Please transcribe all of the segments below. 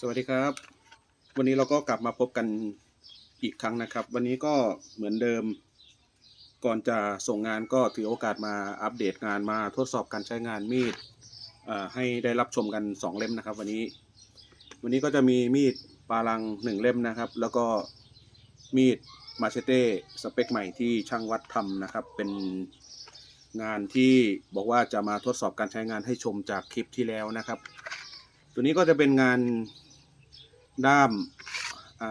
สวัสดีครับ วันนี้เราก็กลับมาพบกันอีกครั้งนะครับ วันนี้ก็เหมือนเดิม ก่อนจะส่งงานก็ถือโอกาสมาอัปเดตงานมาทดสอบการใช้งานมีดให้ได้รับชมกัน 2 เล่มนะครับ วันนี้ วันนี้ก็จะมีมีดปาลัง 1 เล่มนะครับ แล้วก็มีดมาเชเต้สเปคใหม่ที่ช่างวัดทำนะครับ เป็นงานที่บอกว่าจะมาทดสอบการใช้งานให้ชมจากคลิปที่แล้วนะครับ ตัวนี้ก็จะเป็นงาน ด้ามา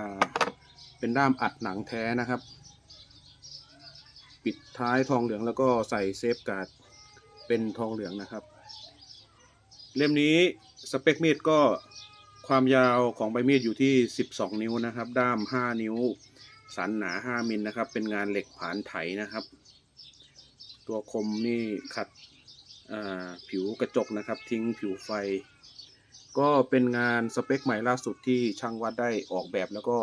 เป็นด้ามอัดหนังแท้นะครับ ปิดท้ายทองเหลืองแล้วก็ใส่เซฟการ์ดเป็นทองเหลืองนะครับ เล่มนี้สเปคมีดก็ความยาวของใบมีดอยู่ที่ 12 นิ้วนะครับ ด้าม 5 นิ้ว สันหนา 5 มิลนะครับ เป็นงานเหล็กผานไถนะครับ ตัวคมนี่ขัดผิวกระจกนะครับ ทิ้งผิวไฟ ก็เป็นงานสเปคใหม่ล่าสุดที่ช่างวัดได้ออกแบบแล้วก็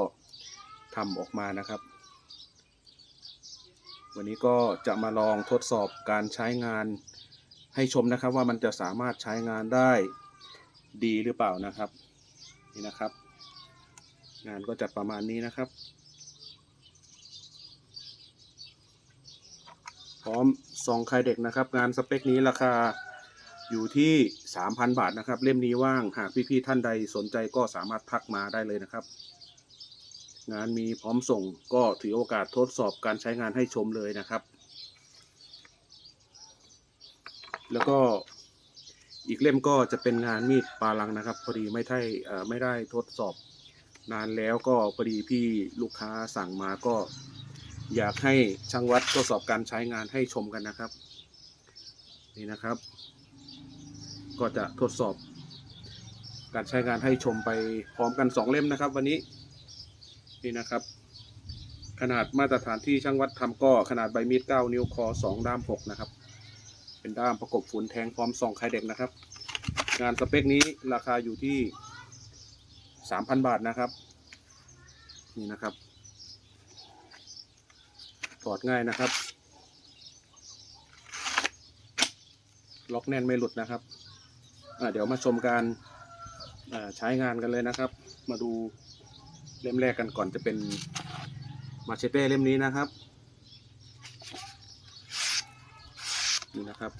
ทำออกมานะครับ วันนี้ก็จะมาลองทดสอบการใช้งานให้ชมนะครับว่ามันจะสามารถใช้งานได้ดีหรือเปล่านะครับ นี่นะครับ งานก็จะประมาณนี้นะครับ พร้อมซองไข่เด็กนะครับ งานสเปคนี้ราคา อยู่ที่ 3,000 บาทนะครับ เล่มนี้ว่างหากพี่ๆท่านใดสนใจก็สามารถทักมาได้เลยนะครับ งานมีพร้อมส่งก็ถือโอกาสทดสอบการใช้งานให้ชมเลยนะครับ แล้วก็อีกเล่มก็จะเป็นงานมีดปาลังนะครับพอดีไม่ได้ไม่ได้ทดสอบนานแล้วก็พอดีพี่ลูกค้าสั่งมาก็ อยากให้ช่างวัดทดสอบการใช้งานให้ชมกันนะครับ นี่นะครับ ก็จะทดสอบ การใช้งานให้ชมไปพร้อมกันสองเล่มนะครับ วันนี้นี่นะครับ ขนาดมาตรฐานที่ช่างวัดทำก็ขนาดใบมีด 9 นิ้วคอ 2 ด้าม 6 นะครับ เป็นด้ามประกบฝุ่นแทงพร้อมส่องไข่เด็กนะครับ งานสเปคนี้ราคาอยู่ที่ 3,000 บาทนะครับ นี่นะครับถอดง่ายนะครับ ล็อกแน่นไม่หลุดนะครับ เดี๋ยวมาชมการใช้งานกันเลยนะครับ มาดูเล่มแรกกันก่อนจะเป็นมาเชเต้เล่มนี้นะครับนี่นะครับ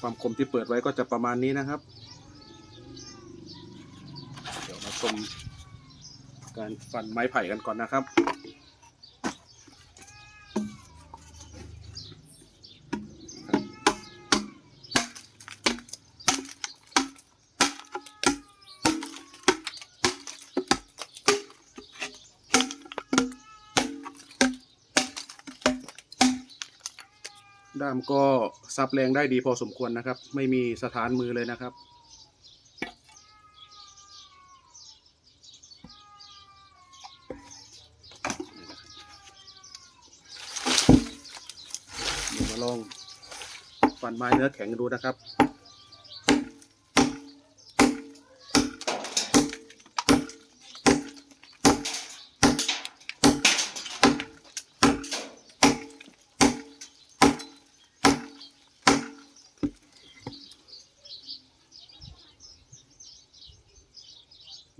ความคมที่เปิดไว้ก็จะประมาณนี้นะครับ เดี๋ยวมาชมการฟันไม้ไผ่กันก่อนนะครับ ด้ามก็ซับแรงได้ดีพอสมควรนะครับ ไม่มีสถานมือเลยนะครับมาลองฟันไม้เนื้อแข็งดูนะครับ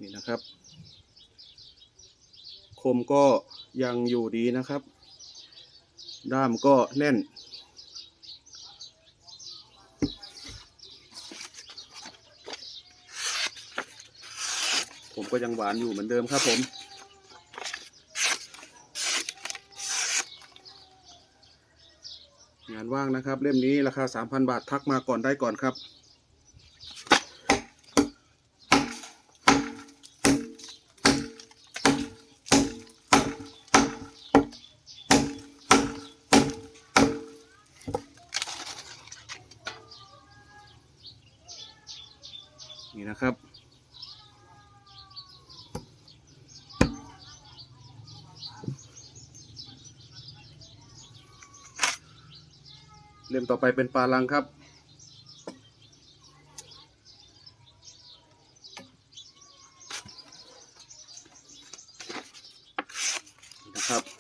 นี่นะครับ คมก็ยังอยู่ดีนะครับ ด้ามก็แน่น ผมก็ยังหวานอยู่เหมือนเดิมครับผมงานว่างนะครับ เล่มนี้ราคา 3,000 บาททักมาก่อนได้ก่อนครับ นี่นะครับ เล่มต่อไปเป็นปลาลังครับนี่นะครับ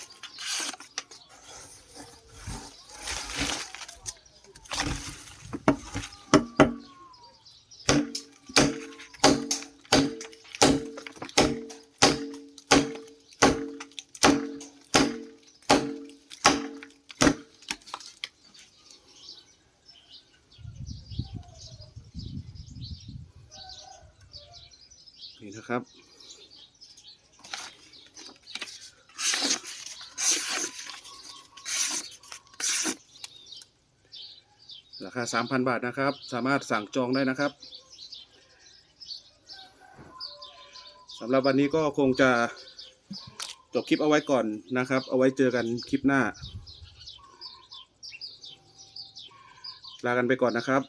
นี่นะครับ ราคา 3,000 บาทนะครับ สามารถสั่งจองได้นะครับสำหรับวันนี้ก็คงจะจบคลิปเอาไว้ก่อนนะครับ เอาไว้เจอกันคลิปหน้า ลากันไปก่อนนะครับ